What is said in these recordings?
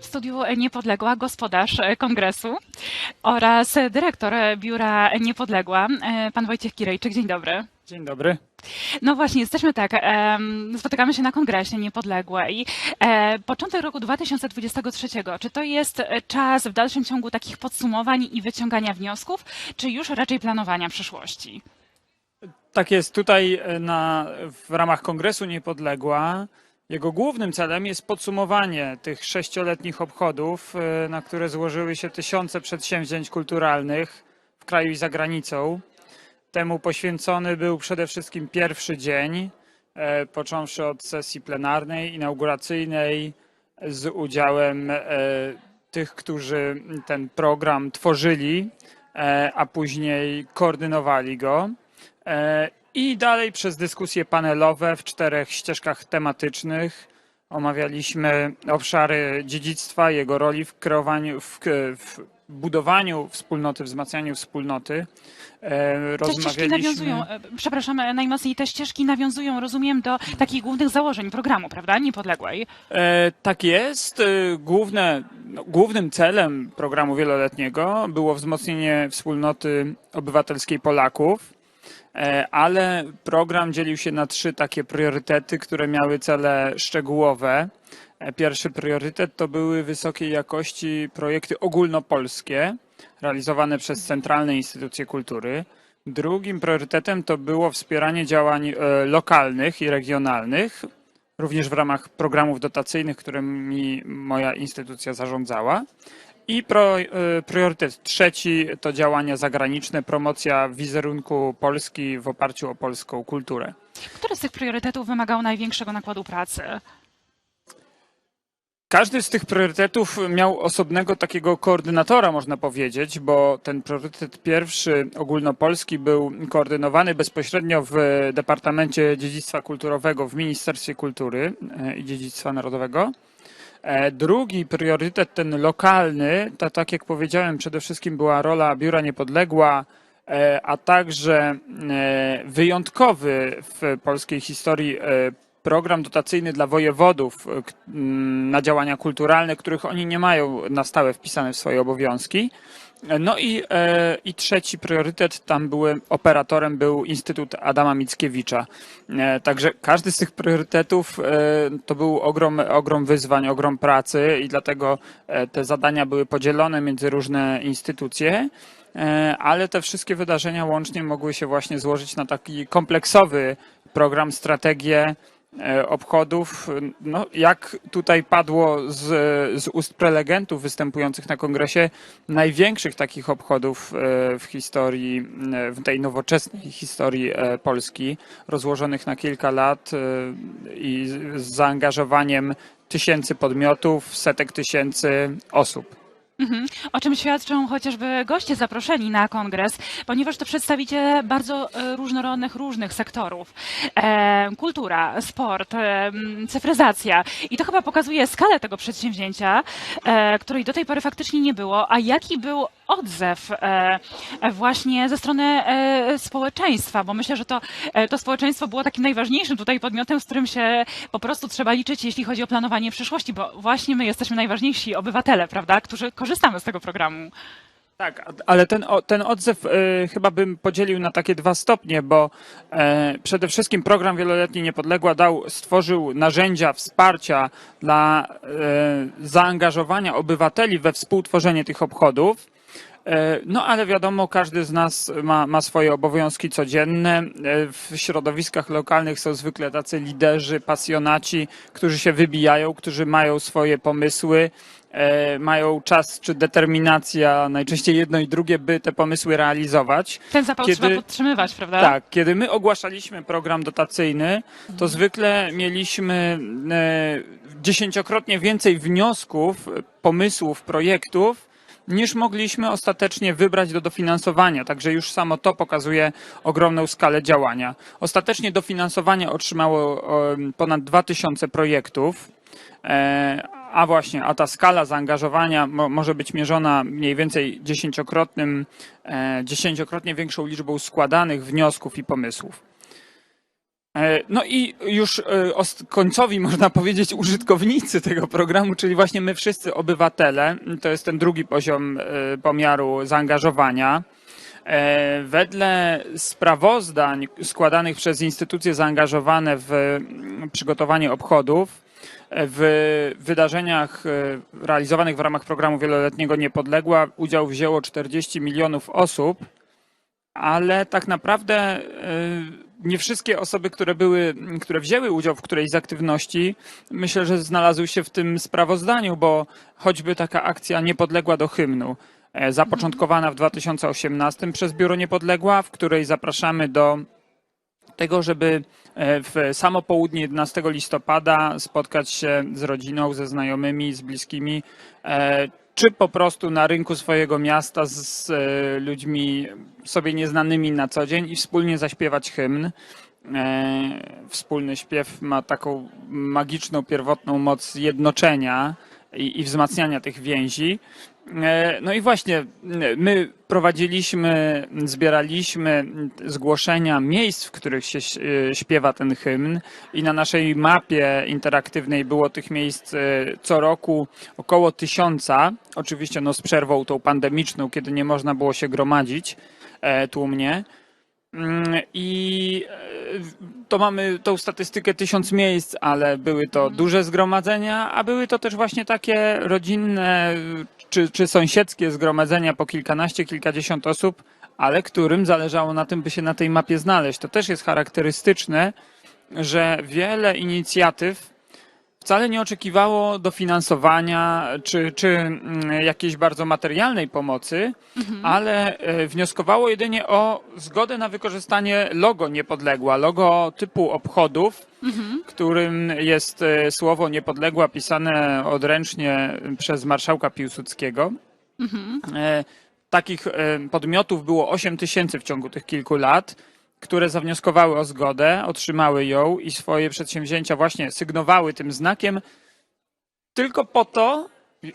W studiu Niepodległa gospodarz e, kongresu oraz dyrektor Biura Niepodległa, e, pan Wojciech Kirejczyk. Dzień dobry. Dzień dobry. No właśnie, jesteśmy tak, spotykamy się na Kongresie Niepodległej. E, Początek roku 2023, czy to jest czas w dalszym ciągu takich podsumowań i wyciągania wniosków, czy już raczej planowania przyszłości? Tak jest, tutaj na, w ramach Kongresu Niepodległa jego głównym celem jest podsumowanie tych sześcioletnich obchodów, e, na które złożyły się tysiące przedsięwzięć kulturalnych w kraju i za granicą. Temu poświęcony był przede wszystkim pierwszy dzień, e, począwszy od sesji plenarnej, inauguracyjnej, z udziałem e, tych, którzy ten program tworzyli, a później koordynowali go. I dalej przez dyskusje panelowe w czterech ścieżkach tematycznych omawialiśmy obszary dziedzictwa, jego roli w kreowaniu, w, w budowaniu wspólnoty, wzmacnianiu wspólnoty. E, Te ścieżki nawiązują, e, przepraszam, e, najmocniej te ścieżki nawiązują, rozumiem, do takich głównych założeń programu, prawda? Niepodległej. E, tak jest. Główne, no, głównym celem programu wieloletniego było wzmocnienie wspólnoty obywatelskiej Polaków, ale program dzielił się na trzy takie priorytety, które miały cele szczegółowe. E, Pierwszy priorytet to były wysokiej jakości projekty ogólnopolskie, realizowane przez centralne instytucje kultury. Drugim priorytetem to było wspieranie działań e, lokalnych i regionalnych, również w ramach programów dotacyjnych, którymi moja instytucja zarządzała. I pro, e, priorytet trzeci to działania zagraniczne, promocja wizerunku Polski w oparciu o polską kulturę. Który z tych priorytetów wymagał największego nakładu pracy? Każdy z tych priorytetów miał osobnego takiego koordynatora, można powiedzieć, bo ten priorytet pierwszy, ogólnopolski, był koordynowany bezpośrednio w Departamencie Dziedzictwa Kulturowego w Ministerstwie Kultury e, i Dziedzictwa Narodowego. E, Drugi priorytet, ten lokalny, to tak jak powiedziałem, przede wszystkim była rola Biura Niepodległa, e, a także e, wyjątkowy w polskiej historii program dotacyjny dla wojewodów e, k- m, na działania kulturalne, których oni nie mają na stałe wpisane w swoje obowiązki. E, No i, e, i trzeci priorytet, tam były, operatorem był Instytut Adama Mickiewicza. Także każdy z tych priorytetów to był ogrom, ogrom wyzwań, ogrom pracy i dlatego te zadania były podzielone między różne instytucje. Ale te wszystkie wydarzenia łącznie mogły się właśnie złożyć na taki kompleksowy program, strategię obchodów. No, jak tutaj padło z, z ust prelegentów występujących na kongresie, największych takich obchodów e, w historii, e, w tej nowoczesnej historii e, Polski, rozłożonych na kilka lat e, i z zaangażowaniem tysięcy podmiotów, setek tysięcy osób. Mhm. O czym świadczą chociażby goście zaproszeni na kongres, ponieważ to przedstawiciele bardzo e, różnorodnych, różnych sektorów. E, kultura, sport, e, cyfryzacja. I to chyba pokazuje skalę tego przedsięwzięcia, e, której do tej pory faktycznie nie było. A jaki był odzew e, e, właśnie ze strony e, społeczeństwa? Bo myślę, że to, to społeczeństwo było takim najważniejszym tutaj podmiotem, z którym się po prostu trzeba liczyć, jeśli chodzi o planowanie przyszłości, bo właśnie my jesteśmy najważniejsi obywatele, prawda, którzy korzystamy z tego programu. Tak, ale ten, ten odzew chyba bym podzielił na takie dwa stopnie, bo przede wszystkim program wieloletni Niepodległa dał, stworzył narzędzia wsparcia dla zaangażowania obywateli we współtworzenie tych obchodów. E, No ale wiadomo, każdy z nas ma, ma swoje obowiązki codzienne. E, W środowiskach lokalnych są zwykle tacy liderzy, pasjonaci, którzy się wybijają, którzy mają swoje pomysły, e, mają czas czy determinacja, najczęściej jedno i drugie, by te pomysły realizować. Ten zapał Kiedy- trzeba podtrzymywać, prawda? Tak, kiedy my ogłaszaliśmy program dotacyjny, to zwykle mieliśmy dziesięciokrotnie więcej wniosków, pomysłów, projektów, niż mogliśmy ostatecznie wybrać do dofinansowania. Także już samo to pokazuje ogromną skalę działania. Ostatecznie dofinansowanie otrzymało ponad 2000 projektów. E, A właśnie, a ta skala zaangażowania mo, może być mierzona mniej więcej dziesięciokrotnym, e, dziesięciokrotnie większą liczbą składanych wniosków i pomysłów. E, No i już e, końcowi, można powiedzieć, użytkownicy tego programu, czyli właśnie my wszyscy obywatele, to jest ten drugi poziom e, pomiaru zaangażowania. Wedle sprawozdań składanych przez instytucje zaangażowane w mm, przygotowanie obchodów, w wydarzeniach realizowanych w ramach programu wieloletniego Niepodległa udział wzięło 40 milionów osób ale tak naprawdę nie wszystkie osoby, które były, które wzięły udział w którejś z aktywności, myślę, że znalazły się w tym sprawozdaniu, bo choćby taka akcja Niepodległa do hymnu, e, zapoczątkowana w 2018 przez Biuro Niepodległa, w której zapraszamy do tego, żeby e, w samo południe 11 listopada spotkać się z rodziną, ze znajomymi, z bliskimi, e, czy po prostu na rynku swojego miasta z, e, ludźmi sobie nieznanymi na co dzień i wspólnie zaśpiewać hymn. E, Wspólny śpiew ma taką magiczną, pierwotną moc jednoczenia i, i wzmacniania tych więzi. E, No i właśnie, my prowadziliśmy, zbieraliśmy zgłoszenia miejsc, w których się e, śpiewa ten hymn i na naszej mapie interaktywnej było tych miejsc e, co roku około tysiąca, oczywiście no z przerwą tą pandemiczną, kiedy nie można było się gromadzić tłumnie. Mm, I e, to mamy tą statystykę tysiąc miejsc, ale były to duże zgromadzenia, a były to też właśnie takie rodzinne czy, czy sąsiedzkie zgromadzenia po kilkanaście, kilkadziesiąt osób, ale którym zależało na tym, by się na tej mapie znaleźć. To też jest charakterystyczne, że wiele inicjatyw wcale nie oczekiwało dofinansowania czy, czy mm, jakiejś bardzo materialnej pomocy, ale e, wnioskowało jedynie o zgodę na wykorzystanie logo Niepodległa, logo typu obchodów, którym jest e, słowo Niepodległa pisane odręcznie przez marszałka Piłsudskiego. E, Takich podmiotów było 8 tysięcy w ciągu tych kilku lat, które zawnioskowały o zgodę, otrzymały ją i swoje przedsięwzięcia właśnie sygnowały tym znakiem, tylko po to,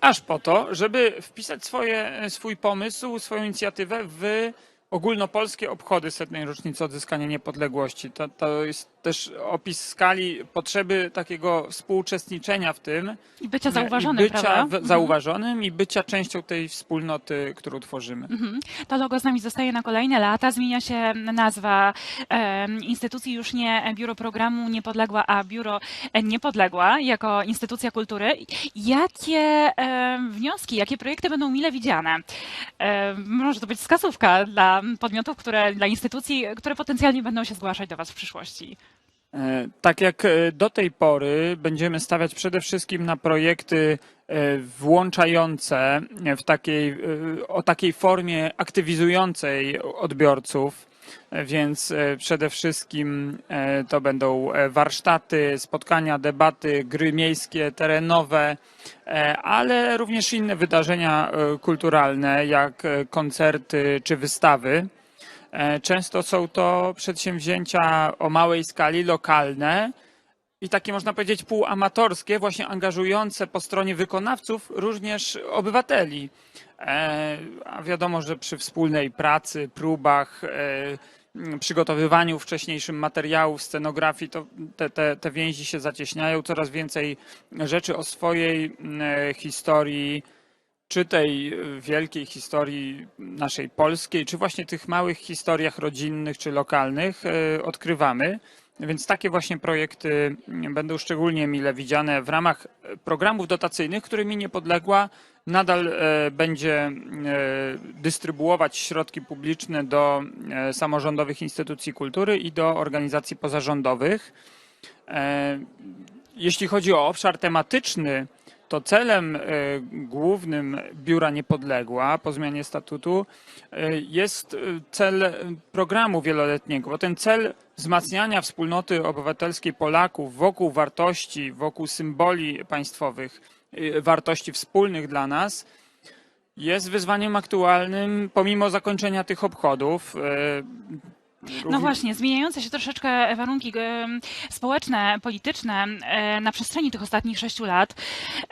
aż po to, żeby wpisać swoje, swój pomysł, swoją inicjatywę w ogólnopolskie obchody setnej rocznicy odzyskania niepodległości. To, to jest też opis skali potrzeby takiego współuczestniczenia w tym. I bycia zauważonym, i bycia prawda? w- zauważonym i bycia częścią tej wspólnoty, którą tworzymy. Mhm. To logo z nami zostaje na kolejne lata. Zmienia się nazwa instytucji, już nie Biuro Programu Niepodległa, a Biuro Niepodległa jako instytucja kultury. Jakie wnioski, jakie projekty będą mile widziane? Może to być wskazówka dla podmiotów, które, dla instytucji, które potencjalnie będą się zgłaszać do Was w przyszłości. E, Tak jak e, do tej pory będziemy stawiać przede wszystkim na projekty e, włączające w takiej, o takiej formie aktywizującej odbiorców, więc przede wszystkim to będą warsztaty, spotkania, debaty, gry miejskie, terenowe, ale również inne wydarzenia kulturalne, jak koncerty czy wystawy. E, Często są to przedsięwzięcia o małej skali, lokalne i takie można powiedzieć półamatorskie, właśnie angażujące po stronie wykonawców również obywateli. E, A wiadomo, że przy wspólnej pracy, próbach, e, przygotowywaniu wcześniejszym materiałów, scenografii, to te, te, te więzi się zacieśniają. Coraz więcej rzeczy o swojej historii czy tej y, wielkiej historii naszej polskiej, czy właśnie tych małych historiach rodzinnych czy lokalnych y, odkrywamy. Więc takie właśnie projekty mm, będą szczególnie mile widziane w ramach e, programów dotacyjnych, którymi Niepodległa nadal e, będzie e, dystrybuować środki publiczne do e, samorządowych instytucji kultury i do organizacji pozarządowych. E, Jeśli chodzi o obszar tematyczny, to celem e, głównym Biura Niepodległa po zmianie statutu e, jest e, cel programu wieloletniego, bo ten cel wzmacniania wspólnoty obywatelskiej Polaków wokół wartości, wokół symboli państwowych, wartości wspólnych dla nas, jest wyzwaniem aktualnym pomimo zakończenia tych obchodów. No właśnie, zmieniające się troszeczkę warunki społeczne, polityczne na przestrzeni tych ostatnich sześciu lat,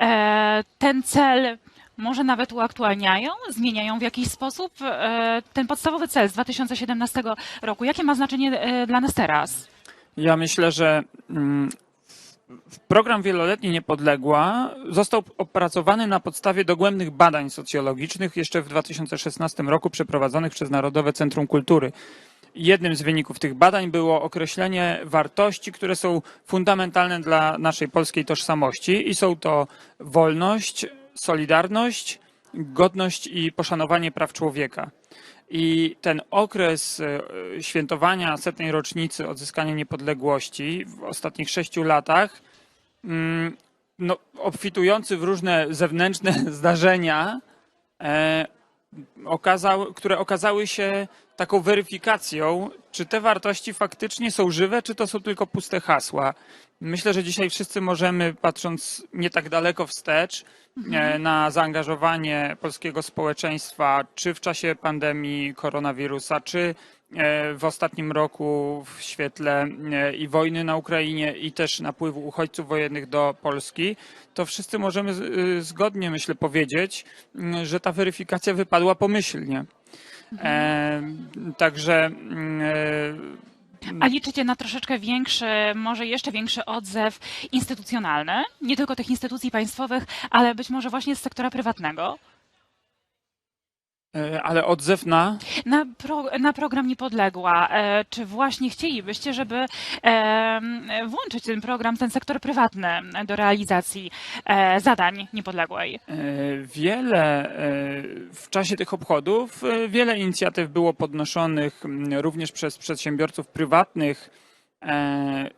e, ten cel może nawet uaktualniają, zmieniają w jakiś sposób e, ten podstawowy cel z 2017 roku. Jakie ma znaczenie e, dla nas teraz? Ja myślę, że mm, program wieloletni Niepodległa został opracowany na podstawie dogłębnych badań socjologicznych jeszcze w 2016 roku przeprowadzonych przez Narodowe Centrum Kultury. Jednym z wyników tych badań było określenie wartości, które są fundamentalne dla naszej polskiej tożsamości i są to wolność, solidarność, godność i poszanowanie praw człowieka. I ten okres e, świętowania setnej rocznicy odzyskania niepodległości w ostatnich sześciu latach, mm, no, obfitujący w różne zewnętrzne zdarzenia, e, okazał, które okazały się taką weryfikacją, czy te wartości faktycznie są żywe, czy to są tylko puste hasła. Myślę, że dzisiaj wszyscy możemy, patrząc nie tak daleko wstecz, e, na zaangażowanie polskiego społeczeństwa, czy w czasie pandemii koronawirusa, czy w ostatnim roku w świetle e, i wojny na Ukrainie, i też napływu uchodźców wojennych do Polski, to wszyscy możemy y, zgodnie, myślę, powiedzieć, że ta weryfikacja wypadła pomyślnie. E, także e, A liczycie na troszeczkę większy, może jeszcze większy odzew instytucjonalny, nie tylko tych instytucji państwowych, ale być może właśnie z sektora prywatnego, e, ale odzew na. na, pro, na program Niepodległa. E, Czy właśnie chcielibyście, żeby em, włączyć ten program, ten sektor prywatny do realizacji e, zadań Niepodległej? E, Wiele e, w czasie tych obchodów, e, wiele inicjatyw było podnoszonych również przez przedsiębiorców prywatnych. E,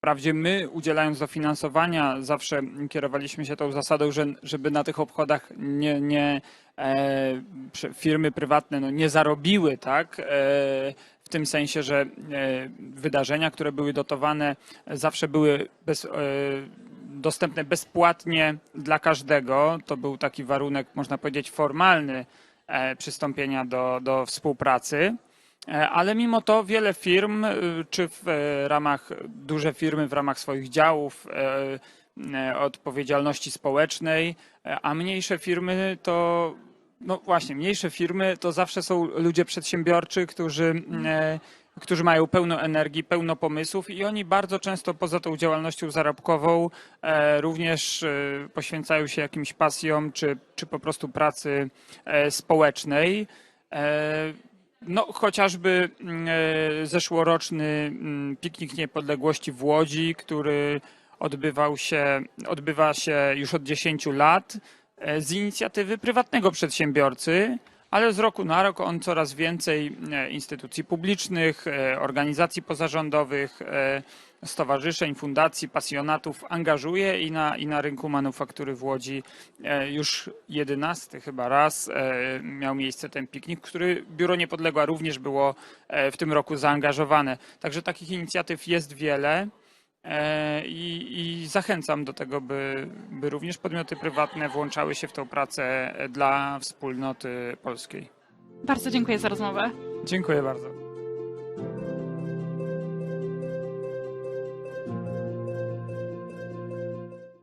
Wprawdzie my, udzielając dofinansowania, zawsze kierowaliśmy się tą zasadą, że żeby na tych obchodach nie, nie e, firmy prywatne no, nie zarobiły, tak? E, w tym sensie, że e, wydarzenia, które były dotowane, zawsze były bez, e, dostępne bezpłatnie dla każdego. To był taki warunek, można powiedzieć, formalny e, przystąpienia do, do współpracy. E, Ale mimo to wiele firm, e, czy w e, ramach duże firmy, w ramach swoich działów e, e, odpowiedzialności społecznej, e, a mniejsze firmy to, no właśnie, mniejsze firmy to zawsze są ludzie przedsiębiorczy, którzy, e, którzy mają pełno energii, pełno pomysłów i oni bardzo często poza tą działalnością zarobkową e, również e, poświęcają się jakimś pasjom, czy, czy po prostu pracy społecznej. No, chociażby zeszłoroczny mm, piknik niepodległości w Łodzi, który odbywał się, odbywa się już od 10 lat z inicjatywy prywatnego przedsiębiorcy, ale z roku na rok on coraz więcej e, instytucji publicznych, e, organizacji pozarządowych, e, stowarzyszeń, fundacji, pasjonatów angażuje i na, i na rynku manufaktury w Łodzi e, już jedenasty chyba raz e, miał miejsce ten piknik, który Biuro Niepodległa również było e, w tym roku zaangażowane. Także takich inicjatyw jest wiele. E, I, I zachęcam do tego, by, by również podmioty prywatne włączały się w tą pracę dla wspólnoty polskiej. Bardzo dziękuję za rozmowę. Dziękuję bardzo.